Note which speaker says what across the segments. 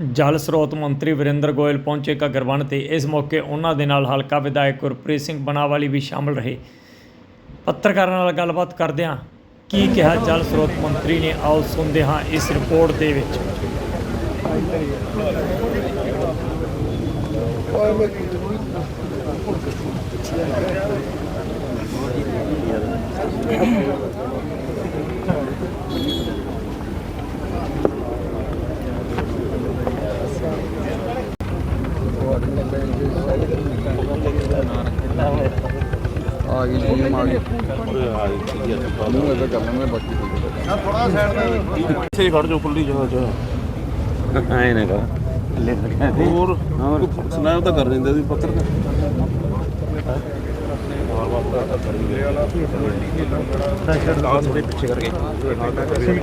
Speaker 1: ਜਲ ਸਰੋਤ ਮੰਤਰੀ ਵਰਿੰਦਰ ਗੋਇਲ ਪਹੁੰਚੇ ਘੱਗਰਬੰਨ ਤੇ ਇਸ ਮੌਕੇ ਉਹਨਾਂ ਦੇ ਨਾਲ ਹਲਕਾ ਵਿਧਾਇਕ ਗੁਰਪ੍ਰੀਤ ਸਿੰਘ ਬਣਾਵਾਲੀ ਵੀ ਸ਼ਾਮਲ ਰਹੇ। ਪੱਤਰਕਾਰਾਂ ਨਾਲ ਗੱਲਬਾਤ ਕਰਦਿਆਂ ਕੀ ਕਿਹਾ ਜਲ ਸਰੋਤ ਮੰਤਰੀ ਨੇ, ਆਓ ਸੁਣਦੇ ਹਾਂ ਇਸ ਰਿਪੋਰਟ ਦੇ ਵਿੱਚ।
Speaker 2: ਆ ਮੂੰਹ ਇਹਦਾ ਕਰ ਲੈਣਾ ਬਾਕੀ ਕੋਈ
Speaker 3: ਇੱਥੇ ਹੀ ਖੜ ਜਾਓ ਖੁੱਲੀ ਜਗ੍ਹਾ 'ਚ
Speaker 4: ਐ ਨੇ ਕਾ।
Speaker 3: ਹੋਰ ਸਨੈਪ ਤਾਂ ਕਰ ਦਿੰਦੇ ਸੀ ਪੱਤਰ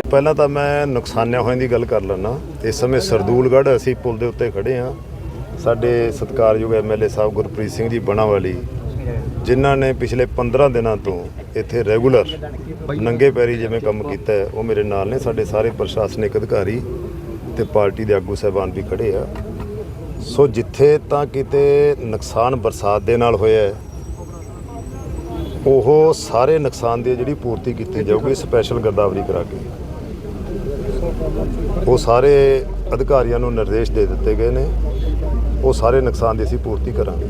Speaker 5: ਪਹਿਲਾਂ ਤਾਂ ਮੈਂ ਨੁਕਸਾਨਿਆ ਹੋਇਆਂ ਦੀ ਗੱਲ ਕਰ ਲੈਣਾ ਇਸ ਸਮੇਂ ਸਰਦੂਲਗੜ੍ਹ ਅਸੀਂ ਪੁਲ ਦੇ ਉੱਤੇ ਖੜੇ ਹਾਂ। ਸਾਡੇ ਸਤਿਕਾਰਯੋਗ ਐਮਐਲਏ ਸਾਹਿਬ ਗੁਰਪ੍ਰੀਤ ਸਿੰਘ ਜੀ ਬਣਾਵਾਲੀ ਜਿਨ੍ਹਾਂ ਨੇ ਪਿਛਲੇ 15 ਦਿਨਾਂ ਤੋਂ ਇੱਥੇ ਰੈਗੂਲਰ ਨੰਗੇ ਪੈਰੀ ਜਿਵੇਂ ਕੰਮ ਕੀਤਾ ਉਹ ਮੇਰੇ ਨਾਲ ਨੇ, ਸਾਡੇ ਸਾਰੇ ਪ੍ਰਸ਼ਾਸਨਿਕ ਅਧਿਕਾਰੀ ਤੇ ਪਾਰਟੀ ਦੇ ਆਗੂ ਸਾਹਿਬਾਨ ਵੀ ਖੜੇ ਆ। ਸੋ ਜਿੱਥੇ ਤਾਂ ਕਿਤੇ ਨੁਕਸਾਨ ਬਰਸਾਤ ਦੇ ਨਾਲ ਹੋਇਆ ਉਹ ਸਾਰੇ ਨੁਕਸਾਨ ਦੀ ਜਿਹੜੀ ਪੂਰਤੀ ਕੀਤੀ ਜਾਊਗੀ, ਸਪੈਸ਼ਲ ਗਰਦਾਵਰੀ ਕਰਾ ਕੇ। ਉਹ ਸਾਰੇ ਅਧਿਕਾਰੀਆਂ ਨੂੰ ਨਿਰਦੇਸ਼ ਦੇ ਦਿੱਤੇ ਗਏ ਨੇ, ਉਹ ਸਾਰੇ ਨੁਕਸਾਨ ਦੀ ਅਸੀਂ ਪੂਰਤੀ ਕਰਾਂਗੇ।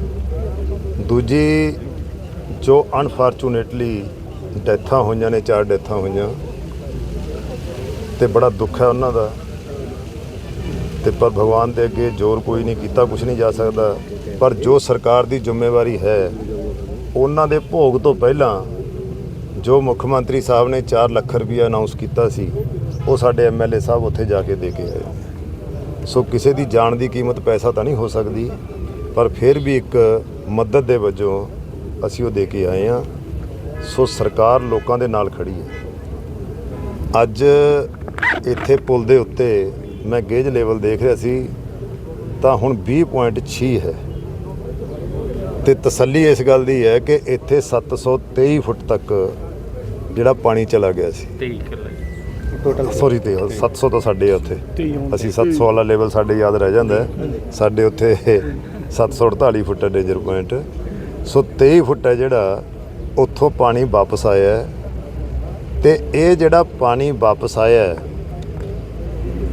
Speaker 5: ਦੂਜੀ, ਜੋ ਅਨਫੋਰਚੂਨੇਟਲੀ ਡੈਥਾਂ ਹੋਈਆਂ ਨੇ, ਚਾਰ ਡੈਥਾਂ ਹੋਈਆਂ, ਤੇ ਬੜਾ ਦੁੱਖ ਹੈ ਉਹਨਾਂ ਦਾ। ਤੇ ਪਰ ਭਗਵਾਨ ਦੇ ਅੱਗੇ ਜ਼ੋਰ ਕੋਈ ਨਹੀਂ ਕੀਤਾ ਕੁਝ ਨਹੀਂ ਜਾ ਸਕਦਾ। ਪਰ ਜੋ ਸਰਕਾਰ ਦੀ ਜ਼ਿੰਮੇਵਾਰੀ ਹੈ, ਉਹਨਾਂ ਦੇ ਭੋਗ ਤੋਂ ਪਹਿਲਾਂ ਜੋ ਮੁੱਖ ਮੰਤਰੀ ਸਾਹਿਬ ਨੇ 4 ਲੱਖ ਰੁਪਏ ਅਨਾਉਂਸ ਕੀਤਾ ਸੀ, ਉਹ ਸਾਡੇ ਐਮਐਲਏ ਸਾਹਿਬ ਉੱਥੇ ਜਾ ਕੇ ਦੇ ਕੇ ਆਏ। ਸੋ ਕਿਸੇ ਦੀ ਜਾਨ ਦੀ ਕੀਮਤ ਪੈਸਾ ਤਾਂ ਨਹੀਂ ਹੋ ਸਕਦੀ, ਪਰ ਫਿਰ ਵੀ ਇੱਕ ਮਦਦ ਦੇ ਵਜੋਂ ਅਸੀਂ ਉਹ ਦੇ ਕੇ ਆਏ ਆ ਸੋ ਸਰਕਾਰ ਲੋਕਾਂ ਦੇ ਨਾਲ ਖੜੀ ਹੈ। ਅੱਜ ਇੱਥੇ ਪੁਲ ਦੇ ਉੱਤੇ ਮੈਂ ਗੇਜ ਲੈਵਲ ਦੇਖ ਰਿਹਾ ਸੀ ਤਾਂ ਹੁਣ 20.6 ਹੈ। ਤੇ ਤਸੱਲੀ ਇਸ ਗੱਲ ਦੀ ਹੈ ਕਿ ਇੱਥੇ 723 ਫੁੱਟ ਤੱਕ ਜਿਹੜਾ ਪਾਣੀ ਚਲਾ ਗਿਆ ਸੀ। 23 ਕਿੱਲੇ। ਸੌਰੀ ਤੇ 700 ਤਾਂ ਸਾਡੇ ਉੱਥੇ। ਅਸੀਂ 700 ਵਾਲਾ ਲੈਵਲ ਸਾਡੇ ਯਾਦ ਰਹਿ ਜਾਂਦਾ ਹੈ। ਸਾਡੇ ਉੱਥੇ 748 ਫੁੱਟ ਹੈ ਡੇਂਜਰ ਪੁਆਇੰਟ ਸੋ 23 ਫੁੱਟ ਹੈ ਜਿਹੜਾ, ਉੱਥੋਂ ਪਾਣੀ ਵਾਪਸ ਆਇਆ ਹੈ। ਤੇ ਇਹ ਜਿਹੜਾ ਪਾਣੀ ਵਾਪਸ ਆਇਆ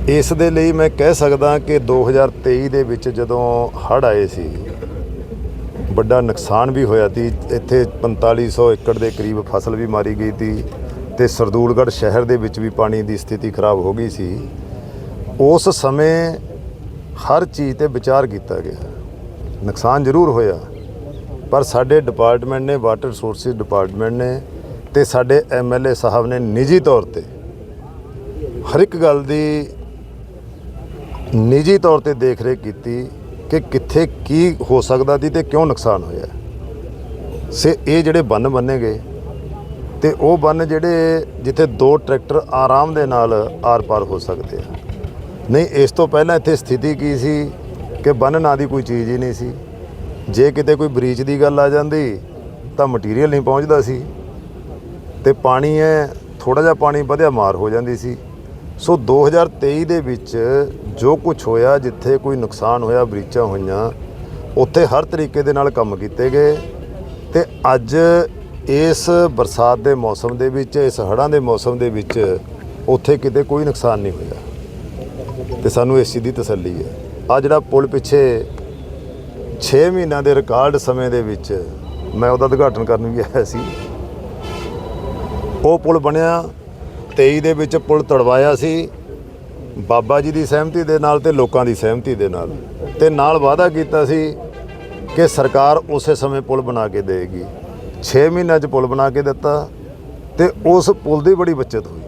Speaker 5: ਇਸ ਦੇ ਲਈ ਮੈਂ ਕਹਿ ਸਕਦਾ ਕਿ 2023 ਦੇ ਵਿੱਚ ਜਦੋਂ ਹੜ੍ਹ ਆਏ ਸੀ, ਵੱਡਾ ਨੁਕਸਾਨ ਵੀ ਹੋਇਆ ਸੀ। ਇੱਥੇ 4500 ਏਕੜ ਦੇ ਕਰੀਬ ਫਸਲ ਵੀ ਮਾਰੀ ਗਈ ਸੀ ਤੇ ਸਰਦੂਲਗੜ੍ਹ ਸ਼ਹਿਰ ਦੇ ਵਿੱਚ ਵੀ ਪਾਣੀ ਦੀ ਸਥਿਤੀ ਖਰਾਬ ਹੋ ਗਈ ਸੀ। ਉਸ ਸਮੇਂ ਹਰ ਚੀਜ਼ ਤੇ ਵਿਚਾਰ ਕੀਤਾ ਗਿਆ। ਨੁਕਸਾਨ ਜ਼ਰੂਰ ਹੋਇਆ। ਪਰ ਸਾਡੇ ਡਿਪਾਰਟਮੈਂਟ ਨੇ, ਵਾਟਰ ਰਿਸੋਰਸਿਸ ਡਿਪਾਰਟਮੈਂਟ ਨੇ ਤੇ ਸਾਡੇ ਐਮਐਲਏ ਸਾਹਿਬ ਨੇ ਨਿੱਜੀ ਤੌਰ ਤੇ ਹਰ ਇੱਕ ਗੱਲ ਦੀ ਨਿੱਜੀ ਤੌਰ ਤੇ ਦੇਖ ਰੇਖ ਕੀਤੀ ਕਿ ਕਿੱਥੇ ਕੀ ਹੋ ਸਕਦਾ ਸੀ ਤੇ ਕਿਉਂ ਨੁਕਸਾਨ ਹੋਇਆ। ਸੇ ਇਹ ਜਿਹੜੇ ਬੰਨ ਬੰਨੇ ਗਏ ਤੇ ਉਹ ਬੰਨ ਜਿਹੜੇ ਜਿੱਥੇ ਦੋ ਟਰੈਕਟਰ ਆਰਾਮ ਦੇ ਨਾਲ ਆਰ-ਪਾਰ ਹੋ ਸਕਦੇ ਆ। ਨਹੀਂ, ਇਸ ਤੋਂ ਪਹਿਲਾਂ ਇੱਥੇ ਸਥਿਤੀ ਕੀ ਸੀ? ਕਿ ਬੰਨ ਨਾਂ ਦੀ ਕੋਈ ਚੀਜ਼ ਹੀ ਨਹੀਂ ਸੀ। ਜੇ ਕਿਤੇ ਕੋਈ ਬ੍ਰੀਚ ਦੀ ਗੱਲ ਆ ਜਾਂਦੀ, ਤਾਂ ਮਟੀਰੀਅਲ ਨਹੀਂ ਪਹੁੰਚਦਾ ਸੀ। ਤੇ ਪਾਣੀ ਹੈ ਥੋੜਾ ਜਿਹਾ ਪਾਣੀ ਵਧਿਆ ਮਾਰ ਹੋ ਜਾਂਦੀ ਸੀ। ਸੋ 2023 ਦੇ ਵਿੱਚ ਜੋ ਕੁਝ ਹੋਇਆ, ਜਿੱਥੇ ਕੋਈ ਨੁਕਸਾਨ ਹੋਇਆ, ਬ੍ਰੀਚਾਂ ਹੋਈਆਂ, ਉੱਥੇ ਹਰ ਤਰੀਕੇ ਦੇ ਨਾਲ ਕੰਮ ਕੀਤੇ ਗਏ। ਤੇ ਅੱਜ ਇਸ ਬਰਸਾਤ ਦੇ ਮੌਸਮ ਦੇ ਵਿੱਚ, ਇਸ ਹੜ੍ਹਾਂ ਦੇ ਮੌਸਮ ਦੇ ਵਿੱਚ, ਉੱਥੇ ਕਿਤੇ ਕੋਈ ਨੁਕਸਾਨ ਨਹੀਂ ਹੋਇਆ। ਤੇ ਸਾਨੂੰ ਇਸ ਚੀਜ਼ ਦੀ ਤਸੱਲੀ ਹੈ। ਆ ਜਿਹੜਾ ਪੁਲ ਪਿੱਛੇ 6 ਮਹੀਨਿਆਂ ਦੇ ਰਿਕਾਰਡ ਸਮੇਂ ਦੇ ਵਿੱਚ ਮੈਂ ਉਹਦਾ ਉਦਘਾਟਨ ਕਰਨ ਵੀ ਆਇਆ ਸੀ। ਉਹ ਪੁਲ ਬਣਿਆ 23 ਦੇ ਵਿੱਚ ਪੁਲ ਤੜਵਾਇਆ ਸੀ। ਬਾਬਾ ਜੀ ਦੀ ਸਹਿਮਤੀ ਦੇ ਨਾਲ ਤੇ ਲੋਕਾਂ ਦੀ ਸਹਿਮਤੀ ਦੇ ਨਾਲ। ਤੇ ਨਾਲ ਵਾਅਦਾ ਕੀਤਾ ਸੀ ਕਿ ਸਰਕਾਰ ਉਸੇ ਸਮੇਂ ਪੁਲ ਬਣਾ ਕੇ ਦੇਗੀ 6 ਮਹੀਨਿਆਂ 'ਚ ਪੁਲ ਬਣਾ ਕੇ ਦਿੱਤਾ ਤੇ ਉਸ ਪੁਲ ਦੀ ਬੜੀ ਬਚਤ ਹੋਈ।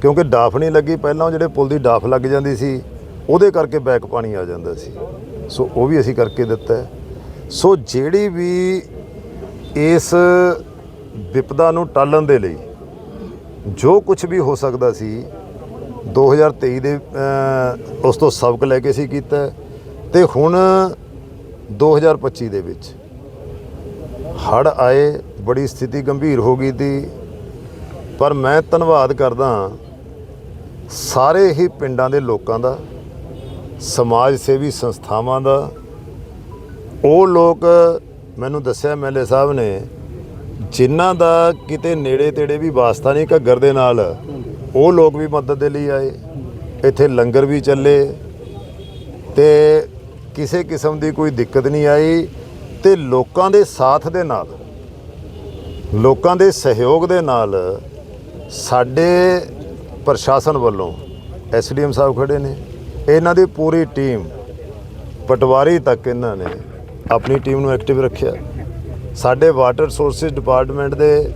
Speaker 5: ਕਿਉਂਕਿ ਡਾਫ ਨਹੀਂ ਲੱਗੀ, ਪਹਿਲਾਂ ਜਿਹੜੇ ਪੁਲ ਦੀ ਡਾਫ ਲੱਗ ਜਾਂਦੀ ਸੀ ਉਹਦੇ ਕਰਕੇ ਬੈਕ ਪਾਣੀ ਆ ਜਾਂਦਾ ਸੀ। ਸੋ ਉਹ ਵੀ ਅਸੀਂ ਕਰਕੇ ਦਿੱਤਾ ਸੋ ਜਿਹੜੀ ਵੀ ਇਸ ਵਿਪਦਾ ਨੂੰ ਟਾਲਣ ਦੇ ਲਈ ਜੋ ਕੁਝ ਵੀ ਹੋ ਸਕਦਾ ਸੀ 2023 ਦੇ ਉਸ ਤੋਂ ਸਬਕ ਲੈ ਕੇ ਅਸੀਂ ਕੀਤਾ ਹੈ। ਤੇ ਹੁਣ 2025 ਦੇ ਵਿੱਚ ਹੜ ਆਏ, ਬੜੀ ਸਥਿਤੀ ਗੰਭੀਰ ਹੋ ਗਈ ਤੀ ਪਰ ਮੈਂ ਧੰਨਵਾਦ ਕਰਦਾ ਸਾਰੇ ਹੀ ਪਿੰਡਾਂ ਦੇ ਲੋਕਾਂ ਦਾ ਸਮਾਜ ਸੇਵੀ ਸੰਸਥਾਵਾਂ ਦਾ, ਉਹ ਲੋਕ ਮੈਨੂੰ ਦੱਸਿਆ ਐਮਐਲਏ ਸਾਹਿਬ ਨੇ, ਜਿਨ੍ਹਾਂ ਦਾ ਕਿਤੇ ਨੇੜੇ ਤੇੜੇ ਵੀ ਵਾਸਤਾ ਨਹੀਂ ਘੱਗਰ ਦੇ ਨਾਲ, ਉਹ ਲੋਕ ਵੀ ਮਦਦ ਦੇ ਲਈ ਆਏ। ਇੱਥੇ ਲੰਗਰ ਵੀ ਚੱਲੇ ਤੇ ਕਿਸੇ ਕਿਸਮ ਦੀ ਕੋਈ ਦਿੱਕਤ ਨਹੀਂ ਆਈ ਤੇ ਲੋਕਾਂ ਦੇ ਸਾਥ ਦੇ ਨਾਲ, ਲੋਕਾਂ ਦੇ ਸਹਿਯੋਗ ਦੇ ਨਾਲ ਸਾਡੇ ਪ੍ਰਸ਼ਾਸਨ ਵੱਲੋਂ ਐਸਡੀਐਮ ਸਾਹਿਬ ਖੜੇ ਨੇ। ਇਹਨਾਂ ਦੀ ਪੂਰੀ ਟੀਮ ਪਟਵਾਰੀ ਤੱਕ ਇਹਨਾਂ ਨੇ ਆਪਣੀ ਟੀਮ ਨੂੰ ਐਕਟਿਵ ਰੱਖਿਆ। ਸਾਡੇ ਵਾਟਰ ਰਿਸੋਰਸਿਸ ਡਿਪਾਰਟਮੈਂਟ ਦੇ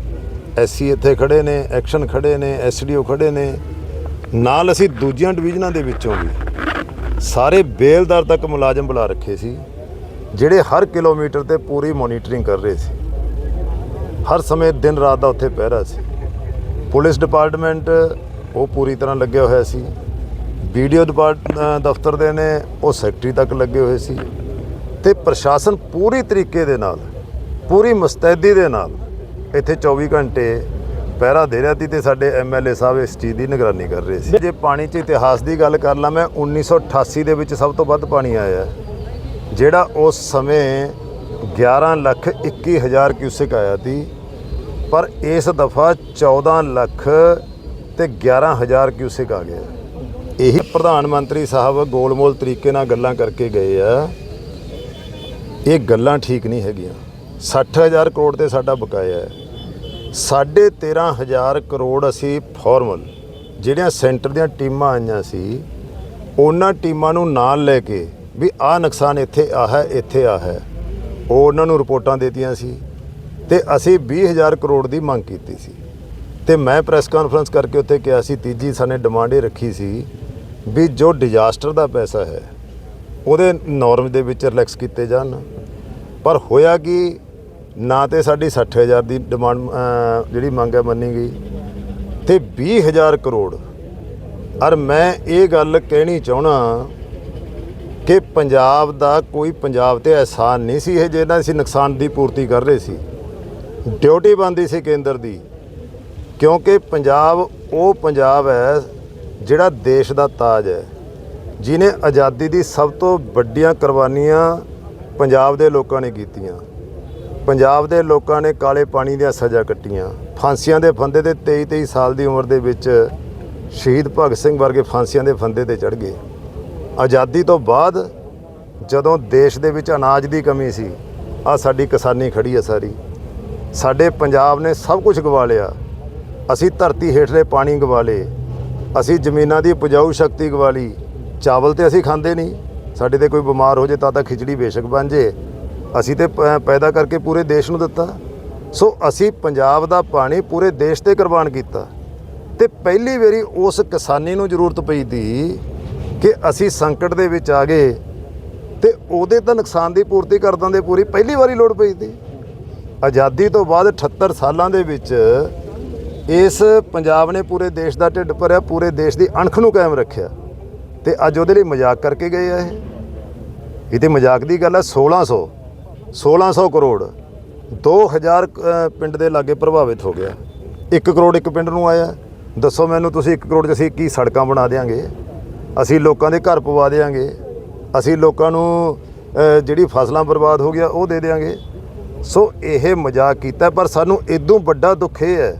Speaker 5: ਐਸਸੀ ਇੱਥੇ ਖੜੇ ਨੇ, ਐਕਸ਼ਨ ਖੜੇ ਨੇ, ਐਸਡੀਓ ਖੜੇ ਨੇ। ਨਾਲ ਅਸੀਂ ਦੂਜੀਆਂ ਡਿਵੀਜ਼ਨਾਂ ਦੇ ਵਿੱਚੋਂ ਵੀ ਸਾਰੇ ਬੇਲਦਾਰ ਤੱਕ ਮੁਲਾਜ਼ਮ ਬੁਲਾ ਰੱਖੇ ਸੀ, ਜਿਹੜੇ ਹਰ ਕਿਲੋਮੀਟਰ ਤੇ ਪੂਰੀ ਮੋਨੀਟਰਿੰਗ ਕਰ ਰਹੇ ਸੀ। ਹਰ ਸਮੇਂ ਦਿਨ ਰਾਤ ਦਾ ਉੱਥੇ ਪਹਿਰਾ ਸੀ। ਪੁਲਿਸ ਡਿਪਾਰਟਮੈਂਟ ਉਹ ਪੂਰੀ ਤਰ੍ਹਾਂ ਲੱਗਿਆ ਹੋਇਆ ਸੀ। ਵੀਡੀਓ ਡਿਪਾਰਟ ਦਫ਼ਤਰ ਦੇ ਨੇ, ਉਹ ਸੈਕਟਰੀ ਤੱਕ ਲੱਗੇ ਹੋਏ ਸੀ ਤੇ ਪ੍ਰਸ਼ਾਸਨ ਪੂਰੀ ਤਰੀਕੇ ਦੇ ਨਾਲ, ਪੂਰੀ ਮੁਸਤੈਦੀ ਦੇ ਨਾਲ ਇੱਥੇ 24 ਘੰਟੇ ਪਹਿਰਾ ਦੇ ਰਿਹਾ ਸੀ ਤੇ ਸਾਡੇ ਐਮਐਲਏ ਸਾਹਿਬ ਇਸ ਚੀਜ਼ ਦੀ ਨਿਗਰਾਨੀ ਕਰ ਰਹੇ ਸੀ। ਜੇ ਪਾਣੀ 'ਚ ਇਤਿਹਾਸ ਦੀ ਗੱਲ ਕਰ ਲਾਂ, ਮੈਂ 1988 ਦੇ ਵਿੱਚ ਸਭ ਤੋਂ ਵੱਧ ਪਾਣੀ ਆਇਆ, ਜਿਹੜਾ ਉਸ ਸਮੇਂ 11 ਲੱਖ 21 ਹਜ਼ਾਰ ਕਿਊਸਿਕ ਆਇਆ ਸੀ, ਪਰ ਇਸ ਦਫਾ 14 ਲੱਖ ਤੇ 11 ਹਜ਼ਾਰ ਕਿਊਸਿਕ ਆ ਗਿਆ। ਇਹੀ ਪ੍ਰਧਾਨ ਮੰਤਰੀ ਸਾਹਿਬ ਗੋਲਮੋਲ ਤਰੀਕੇ ਨਾਲ ਗੱਲਾਂ ਕਰਕੇ ਗਏ ਆ। ਇਹ ਗੱਲਾਂ ਠੀਕ ਨਹੀਂ ਹੈਗੀਆਂ। 60000 ਕਰੋੜ ਤੇ ਸਾਡਾ ਬਕਾਇਆ ਹੈ। ਸਾਢੇ 13000 ਕਰੋੜ ਅਸੀਂ ਫਾਰਮਲ, ਜਿਹੜੀਆਂ ਸੈਂਟਰ ਦੀਆਂ ਟੀਮਾਂ ਆਈਆਂ ਸੀ, ਉਹਨਾਂ ਟੀਮਾਂ ਨੂੰ ਨਾਲ ਲੈ ਕੇ ਵੀ ਆਹ ਨੁਕਸਾਨ ਇੱਥੇ ਆ ਹੈ, ਇੱਥੇ ਆ ਹੈ। ਉਹ ਉਹਨਾਂ ਨੂੰ ਰਿਪੋਰਟਾਂ ਦਿੱਤੀਆਂ ਸੀ ਤੇ ਅਸੀਂ 20000 ਕਰੋੜ ਦੀ ਮੰਗ ਕੀਤੀ ਸੀ। ਤੇ ਮੈਂ ਪ੍ਰੈਸ ਕਾਨਫਰੰਸ ਕਰਕੇ ਉੱਥੇ ਕਿਹਾ ਸੀ, ਤੀਜੀ ਸਾਨੇ ਡਿਮਾਂਡ ਇਹ ਰੱਖੀ ਸੀ ਵੀ ਜੋ ਡਿਜ਼ਾਸਟਰ ਦਾ ਪੈਸਾ ਹੈ, ਉਹਦੇ ਨੋਰਮ ਦੇ ਵਿੱਚ ਰਿਲੈਕਸ ਕੀਤੇ ਜਾਣ। ਪਰ ਹੋਇਆ ਕਿ, ਨਾ ਤੇ ਸਾਡੀ 60000 ਦੀ ਡਿਮਾਂਡ ਜਿਹੜੀ ਮੰਗ ਹੈ ਮੰਨੀ ਗਈ, ਤੇ 20000 ਕਰੋੜ। ਔਰ ਮੈਂ ਇਹ ਗੱਲ ਕਹਿਣੀ ਚਾਹਣਾ ਕਿ ਪੰਜਾਬ ਦਾ ਕੋਈ ਪੰਜਾਬ ਤੇ ਅਹਿਸਾਨ ਨਹੀਂ ਸੀ, ਇਹ ਜਿਹਨਾਂ ਅਸੀਂ ਨੁਕਸਾਨ ਦੀ ਪੂਰਤੀ ਕਰ ਰਹੇ ਸੀ। ਡਿਊਟੀ ਬੰਦੀ ਸੀ ਕੇਂਦਰ ਦੀ, ਕਿਉਂਕਿ ਪੰਜਾਬ, ਉਹ ਪੰਜਾਬ ਹੈ ਜਿਹੜਾ ਦੇਸ਼ ਦਾ ਤਾਜ ਹੈ ਜਿਨੇ ਆਜ਼ਾਦੀ ਦੀ ਸਭ ਤੋਂ ਵੱਡੀਆਂ ਕੁਰਬਾਨੀਆਂ ਪੰਜਾਬ ਦੇ ਲੋਕਾਂ ਨੇ ਕੀਤੀਆਂ। ਪੰਜਾਬ ਦੇ ਲੋਕਾਂ ਨੇ ਕਾਲੇ ਪਾਣੀ ਦੀਆਂ ਸਜ਼ਾ ਕੱਟੀਆਂ। ਫਾਂਸੀਆਂ ਦੇ ਫੰਦੇ ਤੇ 23 23 ਸਾਲ ਦੀ ਉਮਰ ਦੇ ਵਿੱਚ ਸ਼ਹੀਦ ਭਗਤ ਸਿੰਘ ਵਰਗੇ ਫਾਂਸੀਆਂ ਦੇ ਫੰਦੇ ਤੇ ਚੜ ਗਏ। ਆਜ਼ਾਦੀ ਤੋਂ ਬਾਅਦ ਜਦੋਂ ਦੇਸ਼ ਦੇ ਵਿੱਚ ਅਨਾਜ ਦੀ ਕਮੀ ਸੀ ਆ ਸਾਡੀ ਕਿਸਾਨੀ ਖੜੀ ਹੈ ਸਾਰੀ। ਸਾਡੇ ਪੰਜਾਬ ਨੇ ਸਭ ਕੁਝ ਗਵਾ ਲਿਆ। ਅਸੀਂ ਧਰਤੀ ਹੇਠਲੇ ਪਾਣੀ ਗਵਾ ਲਏ। ਅਸੀਂ ਜ਼ਮੀਨਾਂ ਦੀ ਉਪਜਾਊ ਸ਼ਕਤੀ ਗਵਾ ਚਾਵਲ ਤੇ ਅਸੀਂ ਖਾਂਦੇ ਨਹੀਂ। ਸਾਡੇ ਤੇ ਕੋਈ ਬਿਮਾਰ ਹੋ ਜੇ ਤਾਂ ਤਾਂ ਖਿਚੜੀ ਬੇਸ਼ੱਕ ਬਣ ਜੇ। ਅਸੀਂ ਤੇ ਪ- ਪੈਦਾ ਕਰਕੇ ਪੂਰੇ ਦੇਸ਼ ਨੂੰ ਦਿੱਤਾ। ਸੋ ਅਸੀਂ ਪੰਜਾਬ ਦਾ ਪਾਣੀ ਪੂਰੇ ਦੇਸ਼ ਤੇ ਕੁਰਬਾਨ ਕੀਤਾ। ਤੇ ਪਹਿਲੀ ਵਾਰੀ ਉਸ ਕਿਸਾਨੀ ਨੂੰ ਜ਼ਰੂਰਤ ਪਈ ਤੀ ਕਿ ਅਸੀਂ ਸੰਕਟ ਦੇ ਵਿੱਚ ਆ ਗਏ ਤੇ ਉਹਦੇ ਤਾਂ ਨੁਕਸਾਨ ਦੀ ਪੂਰਤੀ ਕਰ ਦਿੰਦੇ ਪੂਰੀ ਪਹਿਲੀ ਵਾਰੀ ਲੋੜ ਪਈ ਤੀ ਆਜ਼ਾਦੀ ਤੋਂ ਬਾਅਦ 78 ਸਾਲਾਂ ਦੇ ਵਿੱਚ ਇਸ ਪੰਜਾਬ ਨੇ ਪੂਰੇ ਦੇਸ਼ ਦਾ ਢਿੱਡ ਭਰਿਆ ਪੂਰੇ ਦੇਸ਼ ਦੀ ਅਣਖ ਨੂੰ ਕਾਇਮ ਰੱਖਿਆ। ਤੇ ਅੱਜ ਉਹਦੇ ਲਈ ਮਜ਼ਾਕ ਕਰਕੇ ਗਏ ਆ ਇਹ। ਇਹ ਤੇ ਮਜ਼ਾਕ ਦੀ ਗੱਲ ਹੈ 1600 1600 ਕਰੋੜ 2000 ਅ, ਪਿੰਡ ਦੇ ਲਾਗੇ ਪ੍ਰਭਾਵਿਤ ਹੋ ਗਿਆ। 1 ਕਰੋੜ ਇੱਕ ਪਿੰਡ ਨੂੰ ਆਇਆ। ਦੱਸੋ ਮੈਨੂੰ ਤੁਸੀਂ 1 ਕਰੋੜ 'ਚ ਅਸੀਂ ਕੀ ਸੜਕਾਂ ਬਣਾ ਦੇਾਂਗੇ ਅਸੀਂ ਲੋਕਾਂ ਦੇ ਘਰ ਪਵਾ ਦੇਾਂਗੇ ਅਸੀਂ ਲੋਕਾਂ ਨੂੰ ਜਿਹੜੀ ਫਸਲਾਂ ਬਰਬਾਦ ਹੋ ਗਿਆ ਉਹ ਦੇ ਦੇਾਂਗੇ ਸੋ ਇਹ ਮਜ਼ਾਕ ਕੀਤਾ ਪਰ ਸਾਨੂੰ ਇਦੋਂ ਵੱਡਾ ਦੁੱਖ ਇਹ ਹੈ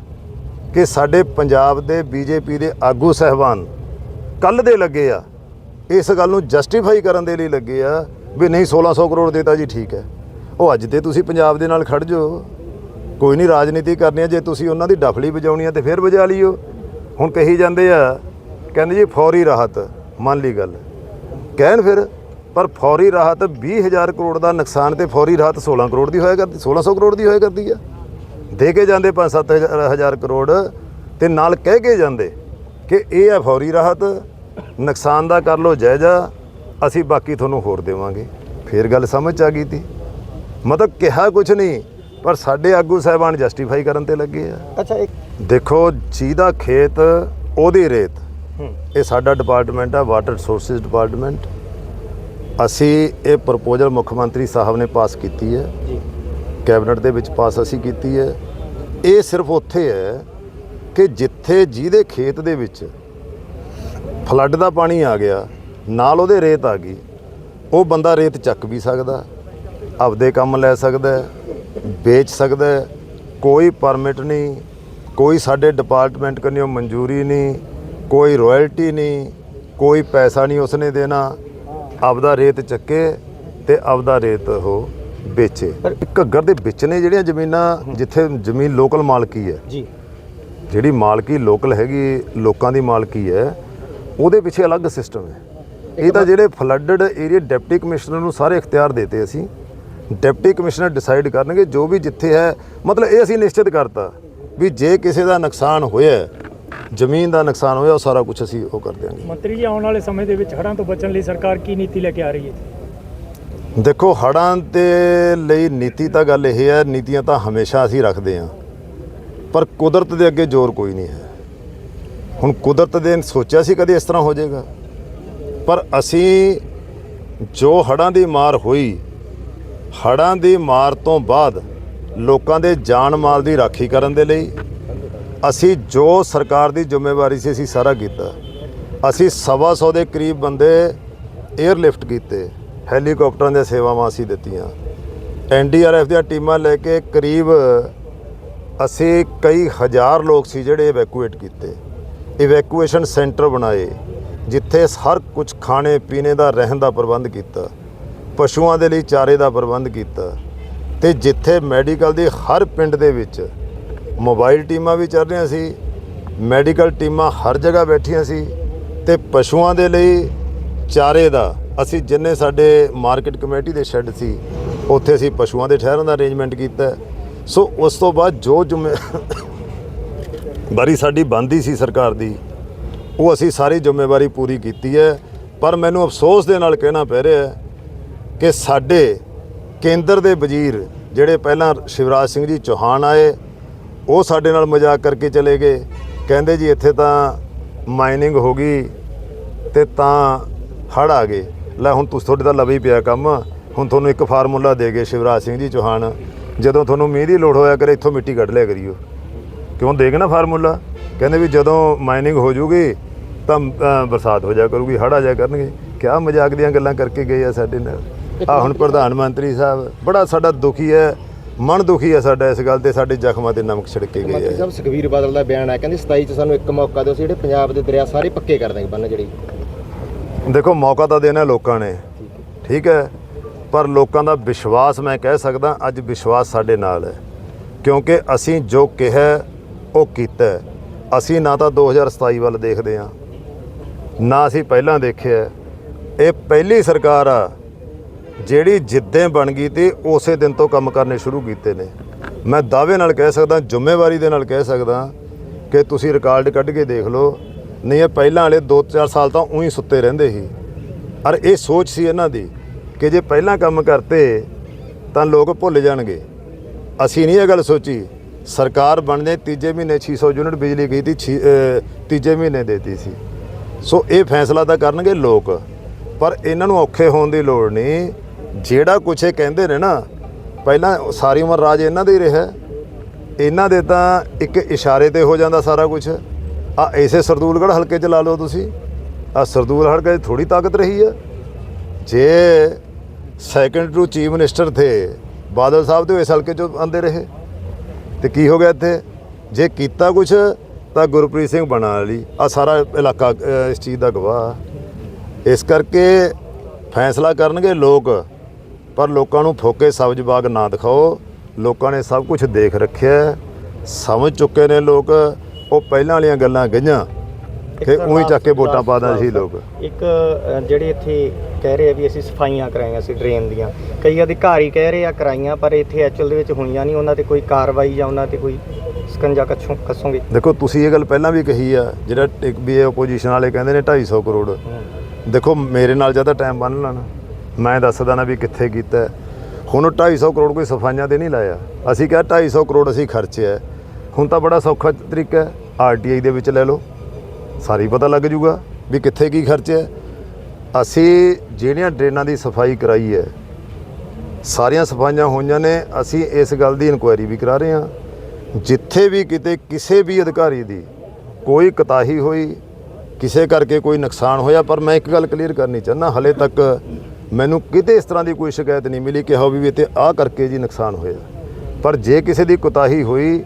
Speaker 5: ਕਿ ਸਾਡੇ ਪੰਜਾਬ ਦੇ ਬੀਜੇਪੀ ਦੇ ਆਗੂ ਸਹਿਬਾਨ ਕੱਲ ਦੇ ਲੱਗੇ ਆ। ਇਸ ਗੱਲ ਨੂੰ ਜਸਟੀਫਾਈ ਕਰਨ ਦੇ ਲਈ ਲੱਗੇ ਆ ਵੀ ਨਹੀਂ 1600 ਕਰੋੜ ਦੇਤਾ ਜੀ ਠੀਕ ਹੈ। ਉਹ ਅੱਜ ਤੇ ਤੁਸੀਂ ਪੰਜਾਬ ਦੇ ਨਾਲ ਖੜ ਜਾਓ। ਕੋਈ ਨਹੀਂ ਰਾਜਨੀਤੀ ਕਰਨੀ ਹੈ ਜੇ ਤੁਸੀਂ ਉਹਨਾਂ ਦੀ ਡਫਲੀ ਵਜਾਉਣੀ ਹੈ ਤੇ ਫਿਰ ਵਜਾ ਲਿਓ। ਹੁਣ ਕਹੀ ਜਾਂਦੇ ਆ, ਕਹਿੰਦੇ ਜੀ ਫੌਰੀ ਰਾਹਤ, ਮੰਨ ਲਈ ਗੱਲ। ਕਹਿਣ ਫਿਰ, ਪਰ ਫੌਰੀ ਰਾਹਤ 20000 ਕਰੋੜ ਦਾ ਨੁਕਸਾਨ ਤੇ ਫੌਰੀ ਰਾਹਤ 16 ਕਰੋੜ ਦੀ ਹੋਇਆ ਕਰਦੀ 1600 ਕਰੋੜ ਦੀ ਹੋਇਆ ਕਰਦੀ ਆ। ਦੇ ਕੇ ਜਾਂਦੇ 5-7 ਹਜ਼ਾਰ ਕਰੋੜ ਤੇ ਨਾਲ ਕਹਿ ਕੇ ਜਾਂਦੇ ਕਿ ਇਹ ਹੈ ਫੌਰੀ ਰਾਹਤ ਨੁਕਸਾਨ ਦਾ ਕਰ ਲੋ ਜਾਇਜ਼ਾ ਅਸੀਂ ਬਾਕੀ ਤੁਹਾਨੂੰ ਹੋਰ ਦੇਵਾਂਗੇ। ਫੇਰ ਗੱਲ ਸਮਝ ਆ ਗਈ ਤੀ। ਮਤਲਬ ਕਿਹਾ ਕੁਝ ਨਹੀਂ ਪਰ ਸਾਡੇ ਆਗੂ ਸਾਹਿਬਾਨ ਜਸਟੀਫਾਈ ਕਰਨ ਤੇ ਲੱਗੇ ਆ।
Speaker 4: ਅੱਛਾ ਇੱਕ
Speaker 5: ਦੇਖੋ ਜਿਹਦਾ ਖੇਤ ਉਹਦੀ ਰੇਤ। ਇਹ ਸਾਡਾ ਡਿਪਾਰਟਮੈਂਟ ਆ ਵਾਟਰ ਰਿਸੋਰਸਿਸ ਡਿਪਾਰਟਮੈਂਟ ਅਸੀਂ ਇਹ ਪ੍ਰਪੋਜ਼ਲ ਮੁੱਖ ਮੰਤਰੀ ਸਾਹਿਬ ਨੇ ਪਾਸ ਕੀਤੀ ਹੈ।
Speaker 4: ਜੀ।
Speaker 5: ਕੈਬਨਿਟ ਦੇ ਵਿੱਚ ਪਾਸ ਅਸੀਂ ਕੀਤੀ ਹੈ। ਇਹ ਸਿਰਫ ਉੱਥੇ ਹੈ ਕਿ ਜਿੱਥੇ ਜਿਹਦੇ ਖੇਤ ਦੇ ਵਿੱਚ ਫਲੱਡ ਦਾ ਪਾਣੀ ਆ ਗਿਆ, ਨਾਲ ਉਹਦੇ ਰੇਤ ਆ ਗਈ, ਉਹ ਬੰਦਾ ਰੇਤ ਚੱਕ ਵੀ ਸਕਦਾ, ਆਪਦੇ ਕੰਮ ਲੈ ਸਕਦਾ, ਵੇਚ ਸਕਦਾ, ਕੋਈ ਪਰਮਿਟ ਨਹੀਂ, ਕੋਈ ਸਾਡੇ ਡਿਪਾਰਟਮੈਂਟ ਕੰਨਿਓ ਮਨਜ਼ੂਰੀ ਨਹੀਂ, ਕੋਈ ਰਾਇਲਟੀ ਨਹੀਂ, ਕੋਈ ਪੈਸਾ ਨਹੀਂ ਉਸਨੇ ਦੇਣਾ, ਆਪਦਾ ਰੇਤ ਚੱਕੇ ਤੇ ਆਪਦਾ ਰੇਤ ਉਹ ਵੇਚੇ। ਘੱਗਰ ਦੇ ਵਿੱਚ ਨੇ ਜਿਹੜੀਆਂ ਜ਼ਮੀਨਾਂ ਜਿੱਥੇ ਜ਼ਮੀਨ ਲੋਕਲ ਮਾਲਕੀ ਹੈ
Speaker 4: ਜੀ।
Speaker 5: ਜਿਹੜੀ ਮਾਲਕੀ ਲੋਕਲ ਹੈਗੀ ਲੋਕਾਂ ਦੀ ਮਾਲਕੀ ਹੈ ਉਹਦੇ ਪਿੱਛੇ ਅਲੱਗ ਸਿਸਟਮ ਹੈ। ਇਹ ਤਾਂ ਜਿਹੜੇ ਫਲੱਡਡ ਏਰੀਆ ਡਿਪਟੀ ਕਮਿਸ਼ਨਰ ਨੂੰ ਸਾਰੇ ਇਖਤਿਆਰ ਦਿੱਤੇ ਅਸੀਂ। ਡਿਪਟੀ ਕਮਿਸ਼ਨਰ ਡਿਸਾਈਡ ਕਰਨਗੇ ਜੋ ਵੀ ਜਿੱਥੇ ਹੈ ਮਤਲਬ ਇਹ ਅਸੀਂ ਨਿਸ਼ਚਿਤ ਕਰਤਾ ਵੀ ਜੇ ਕਿਸੇ ਦਾ ਨੁਕਸਾਨ ਹੋਇਆ ਜ਼ਮੀਨ ਦਾ ਨੁਕਸਾਨ ਹੋਇਆ ਉਹ ਸਾਰਾ ਕੁਝ ਅਸੀਂ ਉਹ ਕਰ ਦਿਆਂਗੇ।
Speaker 6: ਮੰਤਰੀ ਜੀ ਆਉਣ ਵਾਲੇ ਸਮੇਂ ਦੇ ਵਿੱਚ ਹੜ੍ਹਾਂ ਤੋਂ ਬਚਣ ਲਈ ਸਰਕਾਰ ਕੀ ਨੀਤੀ ਲੈ ਕੇ ਆ ਰਹੀ ਹੈ?
Speaker 5: ਦੇਖੋ ਹੜਾਂ ਦੇ ਲਈ ਨੀਤੀ ਤਾਂ ਗੱਲ ਇਹ ਹੈ, ਨੀਤੀਆਂ ਤਾਂ ਹਮੇਸ਼ਾ ਅਸੀਂ ਰੱਖਦੇ ਹਾਂ। ਪਰ ਕੁਦਰਤ ਦੇ ਅੱਗੇ ਜ਼ੋਰ ਕੋਈ ਨਹੀਂ ਹੈ। ਹੁਣ ਕੁਦਰਤ ਦੇ ਸੋਚਿਆ ਸੀ ਕਦੇ ਇਸ ਤਰ੍ਹਾਂ ਹੋ ਜਾਏਗਾ। ਪਰ ਅਸੀਂ ਜੋ ਹੜਾਂ ਦੀ ਮਾਰ ਹੋਈ ਹੜਾਂ ਦੀ ਮਾਰ ਤੋਂ ਬਾਅਦ ਲੋਕਾਂ ਦੇ ਜਾਨ ਮਾਲ ਦੀ ਰਾਖੀ ਕਰਨ ਦੇ ਲਈ ਅਸੀਂ ਜੋ ਸਰਕਾਰ ਦੀ ਜ਼ਿੰਮੇਵਾਰੀ ਸੀ, ਅਸੀਂ ਸਾਰਾ ਕੀਤਾ। ਅਸੀਂ ਸਵਾ ਸੌ ਦੇ ਕਰੀਬ ਬੰਦੇ 에ਅਰਲਿਫਟ ਕੀਤੇ। ਹੈਲੀਕਾਪਟਰਾਂ ਦੀਆਂ ਸੇਵਾਵਾਂ ਅਸੀਂ ਦਿੱਤੀਆਂ। ਐਨਡੀਆਰਐਫ ਦੀਆਂ ਟੀਮਾਂ ਲੈ ਕੇ ਕਰੀਬ ਅਸੀਂ ਕਈ ਹਜ਼ਾਰ ਲੋਕ ਸੀ ਜਿਹੜੇ ਇਵੈਕੂਏਟ ਕੀਤੇ। ਇਵੈਕੂਏਸ਼ਨ ਸੈਂਟਰ ਬਣਾਏ, ਜਿੱਥੇ ਹਰ ਕੁਝ ਖਾਣੇ, ਪੀਣੇ ਦਾ, ਰਹਿਣ ਦਾ ਪ੍ਰਬੰਧ ਕੀਤਾ। ਪਸ਼ੂਆਂ ਦੇ ਲਈ ਚਾਰੇ ਦਾ ਪ੍ਰਬੰਧ ਕੀਤਾ ਤੇ ਜਿੱਥੇ ਮੈਡੀਕਲ ਦੀ ਹਰ ਪਿੰਡ ਦੇ ਵਿੱਚ ਮੋਬਾਈਲ ਟੀਮਾਂ ਵੀ ਚੱਲ ਰਹੀਆਂ ਸੀ, ਮੈਡੀਕਲ ਟੀਮਾਂ ਹਰ ਜਗ੍ਹਾ ਬੈਠੀਆਂ ਸੀ ਤੇ ਪਸ਼ੂਆਂ ਦੇ ਲਈ ਚਾਰੇ ਦਾ ਅਸੀਂ ਜਿੰਨੇ ਸਾਡੇ ਮਾਰਕੀਟ ਕਮੇਟੀ ਦੇ ਸ਼ੈੱਡ ਸੀ, ਉੱਥੇ ਅਸੀਂ ਪਸ਼ੂਆਂ ਦੇ ਠਹਿਰਨ ਦਾ ਅਰੇਂਜਮੈਂਟ ਕੀਤਾ ਸੋ ਉਸ ਤੋਂ ਬਾਅਦ ਜੋ ਜ਼ਿੰਮੇ ਬਾਰੀ ਸਾਡੀ ਬੰਦੀ ਸੀ ਸਰਕਾਰ ਦੀ, ਉਹ ਅਸੀਂ ਸਾਰੀ ਜ਼ਿੰਮੇਵਾਰੀ ਪੂਰੀ ਕੀਤੀ ਹੈ। ਪਰ ਮੈਨੂੰ ਅਫਸੋਸ ਦੇ ਨਾਲ ਕਹਿਣਾ ਪੈ ਰਿਹਾ ਹੈ ਕਿ ਸਾਡੇ ਕੇਂਦਰ ਦੇ ਵਜ਼ੀਰ ਜਿਹੜੇ ਪਹਿਲਾਂ ਸ਼ਿਵਰਾਜ ਸਿੰਘ ਜੀ ਚੌਹਾਨ ਆਏ, ਉਹ ਸਾਡੇ ਨਾਲ ਮਜ਼ਾਕ ਕਰਕੇ ਚਲੇ ਗਏ। ਕਹਿੰਦੇ ਜੀ ਇੱਥੇ ਤਾਂ ਮਾਈਨਿੰਗ ਹੋ ਗਈ ਤੇ ਤਾਂ ਹੜ ਆ ਗਏ। ਲੈ ਹੁਣ ਤੁਸੀਂ ਤੁਹਾਡੇ ਤਾਂ ਲਵੇ ਹੀ ਪਿਆ ਕੰਮ। ਹੁਣ ਤੁਹਾਨੂੰ ਇੱਕ ਫਾਰਮੂਲਾ ਦੇ ਗਏ ਸ਼ਿਵਰਾਜ ਸਿੰਘ ਜੀ ਚੌਹਾਨ ਜਦੋਂ ਤੁਹਾਨੂੰ ਮੀਂਹ ਦੀ ਲੋੜ ਹੋਇਆ ਕਰੇ ਇੱਥੋਂ ਮਿੱਟੀ ਕੱਢ ਲਿਆ ਕਰਿਓ। ਕਿਉਂ ਦੇ ਗਏ ਨਾ ਫਾਰਮੂਲਾ? ਕਹਿੰਦੇ ਵੀ ਜਦੋਂ ਮਾਈਨਿੰਗ ਹੋ ਜੂਗੀ ਤਾਂ ਬਰਸਾਤ ਹੋ ਜਾ ਕਰੂਗੀ ਹੜ ਆ ਜਾ ਕਰਨਗੇ। ਕਿਆ ਮਜ਼ਾਕ ਦੀਆਂ ਗੱਲਾਂ ਕਰਕੇ ਗਏ ਆ ਸਾਡੇ ਨਾਲ। ਆ ਹੁਣ ਪ੍ਰਧਾਨ ਮੰਤਰੀ ਸਾਹਿਬ ਬੜਾ ਸਾਡਾ ਦੁਖੀ ਹੈ ਮਨ ਦੁਖੀ ਹੈ ਸਾਡਾ ਇਸ ਗੱਲ ਤੇ ਸਾਡੇ ਜ਼ਖਮਾਂ ਤੇ ਨਮਕ ਛਿੜਕੇ ਗਏ ਆ।
Speaker 4: ਸਾਹਿਬ ਸੁਖਵੀਰ ਬਾਦਲ ਦਾ ਬਿਆਨ ਹੈ ਕਹਿੰਦੇ 27 ਚ ਸਾਨੂੰ ਇੱਕ ਮੌਕਾ ਦਿਓ ਅਸੀਂ ਜਿਹੜੇ ਪੰਜਾਬ ਦੇ ਦਰਿਆ ਸਾਰੇ ਪੱਕੇ ਕਰ ਦਾਂਗੇ ਬੰਨ ਜਿਹੜੀ।
Speaker 5: ਦੇਖੋ ਮੌਕਾ ਤਾਂ ਦੇਣਾ ਲੋਕਾਂ ਨੇ, ਠੀਕ ਹੈ, ਪਰ ਲੋਕਾਂ ਦਾ ਵਿਸ਼ਵਾਸ ਮੈਂ ਕਹਿ ਸਕਦਾ ਅੱਜ ਵਿਸ਼ਵਾਸ ਸਾਡੇ ਨਾਲ ਹੈ, ਕਿਉਂਕਿ ਅਸੀਂ ਜੋ ਕਿਹਾ, ਉਹ ਕੀਤਾ ਅਸੀਂ ਨਾ ਤਾਂ 2027 ਵੱਲ ਦੇਖਦੇ ਹਾਂ, ਨਾ ਅਸੀਂ ਪਹਿਲਾਂ ਦੇਖਿਆ ਇਹ ਪਹਿਲੀ ਸਰਕਾਰ ਆ, ਜਿਹੜੀ ਜਿੱਦਾਂ ਬਣ ਗਈ ਤੇ, ਉਸੇ ਦਿਨ ਤੋਂ ਕੰਮ ਕਰਨੇ ਸ਼ੁਰੂ ਕੀਤੇ ਨੇ। ਮੈਂ ਦਾਅਵੇ ਨਾਲ ਕਹਿ ਸਕਦਾ, ਜ਼ਿੰਮੇਵਾਰੀ ਦੇ ਨਾਲ ਕਹਿ ਸਕਦਾ ਕਿ ਤੁਸੀਂ ਰਿਕਾਰਡ ਕੱਢ ਕੇ ਦੇਖ ਲਓ ਨਹੀਂ, ਇਹ ਪਹਿਲਾਂ ਵਾਲੇ 2-4 ਸਾਲ ਤਾਂ ਉਹੀ ਸੁੱਤੇ ਰਹਿੰਦੇ ਸੀ। ਔਰ ਇਹ ਸੋਚ ਸੀ ਇਹਨਾਂ ਦੀ ਕਿ ਜੇ ਪਹਿਲਾਂ ਕੰਮ ਕਰਤੇ ਤਾਂ ਲੋਕ ਭੁੱਲ ਜਾਣਗੇ। ਅਸੀਂ ਨਹੀਂ ਇਹ ਗੱਲ ਸੋਚੀ। ਸਰਕਾਰ ਬਣ ਜਾਏ ਤੀਜੇ ਮਹੀਨੇ 600 ਯੂਨਿਟ ਬਿਜਲੀ ਗਈ ਤੀ ਤੀਜੇ ਮਹੀਨੇ ਦੇਤੀ ਸੀ। ਸੋ ਇਹ ਫੈਸਲਾ ਤਾਂ ਕਰਨਗੇ ਲੋਕ। ਪਰ ਇਹਨਾਂ ਨੂੰ ਔਖੇ ਹੋਣ ਦੀ ਲੋੜ ਨਹੀਂ। ਜਿਹੜਾ ਕੁਛ ਇਹ ਕਹਿੰਦੇ ਨੇ ਨਾ, ਪਹਿਲਾਂ ਸਾਰੀ ਉਮਰ ਰਾਜ ਇਹਨਾਂ ਦਾ ਹੀ ਰਿਹਾ। ਇਹਨਾਂ ਦੇ ਤਾਂ ਇੱਕ ਇਸ਼ਾਰੇ ਤੇ ਹੋ ਜਾਂਦਾ ਸਾਰਾ ਕੁਝ ਆ ਐਸੇ ਸਰਦੂਲਗੜ੍ਹ ਹਲਕੇ ਚ ਲਾ ਲਓ ਤੁਸੀਂ। ਆ ਸਰਦੂਲ ਹਲਕੇ 'ਚ ਥੋੜੀ ਤਾਕਤ ਰਹੀ ਹੈ ਜੇ ਸੈਕੰਡ ਟੂ ਚੀਫ ਮਿਨਿਸਟਰ ਥੇ, ਬਾਦਲ ਸਾਹਿਬ ਤੇ ਇਸ ਹਲਕੇ ਚੋਂ ਆਂਦੇ ਰਹੇ। ਤੇ ਕੀ ਹੋ ਗਿਆ ਇੱਥੇ? ਜੇ ਕੀਤਾ ਕੁਛ, ਤਾਂ ਗੁਰਪ੍ਰੀਤ ਸਿੰਘ ਬਣਾ ਲਈ ਆ ਸਾਰਾ ਇਲਾਕਾ ਇਸ ਚੀਜ਼ ਦਾ ਗਵਾਹ ਇਸ ਕਰਕੇ ਫੈਸਲਾ ਕਰਨਗੇ ਲੋਕ, ਪਰ ਲੋਕਾਂ ਨੂੰ ਫੋਕੇ ਸਬਜ਼ ਬਾਗ ਨਾ ਦਿਖਾਓ। ਲੋਕਾਂ ਨੇ ਸਭ ਕੁਝ ਦੇਖ ਰੱਖਿਆ। ਸਮਝ ਚੁੱਕੇ ਨੇ ਲੋਕ। ਉਹ ਪਹਿਲਾਂ ਵਾਲੀਆਂ ਗੱਲਾਂ ਗਈਆਂ ਕਿ ਉਹੀ ਚੱਕ ਕੇ ਵੋਟਾਂ ਪਾ ਦਿੰਦੇ ਸੀ ਲੋਕ।
Speaker 7: ਇੱਕ ਅ, ਜਿਹੜੇ ਇੱਥੇ ਕਹਿ ਰਹੇ ਆ ਵੀ ਅਸੀਂ ਸਫਾਈਆਂ ਕਰਾਈਆਂ ਸੀ ਡਰੇਨ ਦੀਆਂ। ਕਈ ਅਧਿਕਾਰੀ ਕਹਿ ਰਹੇ ਆ ਕਰਾਈਆਂ ਪਰ ਇੱਥੇ ਐਕਚੁਅਲ ਦੇ ਵਿੱਚ ਹੋਈਆਂ ਨਹੀਂ। ਉਹਨਾਂ ਤੇ ਕੋਈ ਕਾਰਵਾਈ ਜਾਂ ਉਹਨਾਂ ਤੇ ਕੋਈ ਸਕੰਜਾ ਕੱਛੋਂ ਕੱਸੋਗੇ।
Speaker 5: ਦੇਖੋ ਤੁਸੀਂ ਇਹ ਗੱਲ ਪਹਿਲਾਂ ਵੀ ਕਹੀ ਆ ਜਿਹੜਾ ਇੱਕ ਵੀ ਆਪੋਜੀਸ਼ਨ ਵਾਲੇ ਕਹਿੰਦੇ ਨੇ 250 ਕਰੋੜ। ਦੇਖੋ ਮੇਰੇ ਨਾਲ ਜ਼ਿਆਦਾ ਟਾਈਮ ਬੰਨ ਲੈਣਾ। ਮੈਂ ਦੱਸਦਾ ਨਾ ਵੀ ਕਿੱਥੇ ਕੀਤਾ। ਹੈ। ਹੁਣ ਉਹ 250 ਕਰੋੜ ਕੋਈ ਸਫਾਈਆਂ ਤੇ ਨਹੀਂ ਲਾਇਆ। ਅਸੀਂ ਕਿਹਾ 250 ਕਰੋੜ ਅਸੀਂ ਖਰਚਿਆ। ਹੈ। ਹੁਣ ਤਾਂ ਬੜਾ ਸੌਖਾ ਤਰੀਕਾ ਹੈ। ਆਰਟੀਆਈ ਦੇ ਵਿੱਚ ਲੈ ਲਓ। ਸਾਰੀ ਪਤਾ ਲੱਗ ਜੂਗਾ ਵੀ ਕਿੱਥੇ ਕੀ ਖਰਚਿਆ ਅਸੀਂ ਜਿਹੜੀਆਂ ਡਰੇਨਾਂ ਦੀ ਸਫ਼ਾਈ ਕਰਾਈ ਹੈ, ਸਾਰੀਆਂ ਸਫਾਈਆਂ ਹੋਈਆਂ ਨੇ, ਅਸੀਂ ਇਸ ਗੱਲ ਦੀ ਇਨਕੁਆਇਰੀ ਵੀ ਕਰਾ ਰਹੇ ਹਾਂ। ਜਿੱਥੇ ਵੀ ਕਿਤੇ ਕਿਸੇ ਵੀ ਅਧਿਕਾਰੀ ਦੀ ਕੋਈ ਕਤਾਹੀ ਹੋਈ, ਕਿਸੇ ਕਰਕੇ ਕੋਈ ਨੁਕਸਾਨ ਹੋਇਆ, ਪਰ ਮੈਂ ਇੱਕ ਗੱਲ ਕਲੀਅਰ ਕਰਨੀ ਚਾਹੁੰਦਾ, ਹਲੇ ਤੱਕ ਮੈਨੂੰ ਕਿਤੇ ਇਸ ਤਰ੍ਹਾਂ ਦੀ ਕੋਈ ਸ਼ਿਕਾਇਤ ਨਹੀਂ ਮਿਲੀ ਕਿ ਹਾਂ ਵੀ ਇੱਥੇ ਤੇ ਆਹ ਕਰਕੇ ਜੀ ਨੁਕਸਾਨ ਹੋਇਆ। ਪਰ ਜੇ ਕਿਸੇ ਦੀ ਕੁਤਾਹੀ ਹੋਈ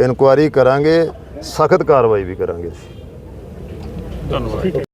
Speaker 5: ਇਨਕੁਆਇਰੀ ਕਰਾਂਗੇ ਸਖਤ ਕਾਰਵਾਈ ਵੀ ਕਰਾਂਗੇ
Speaker 3: ਧੰਨਵਾਦ।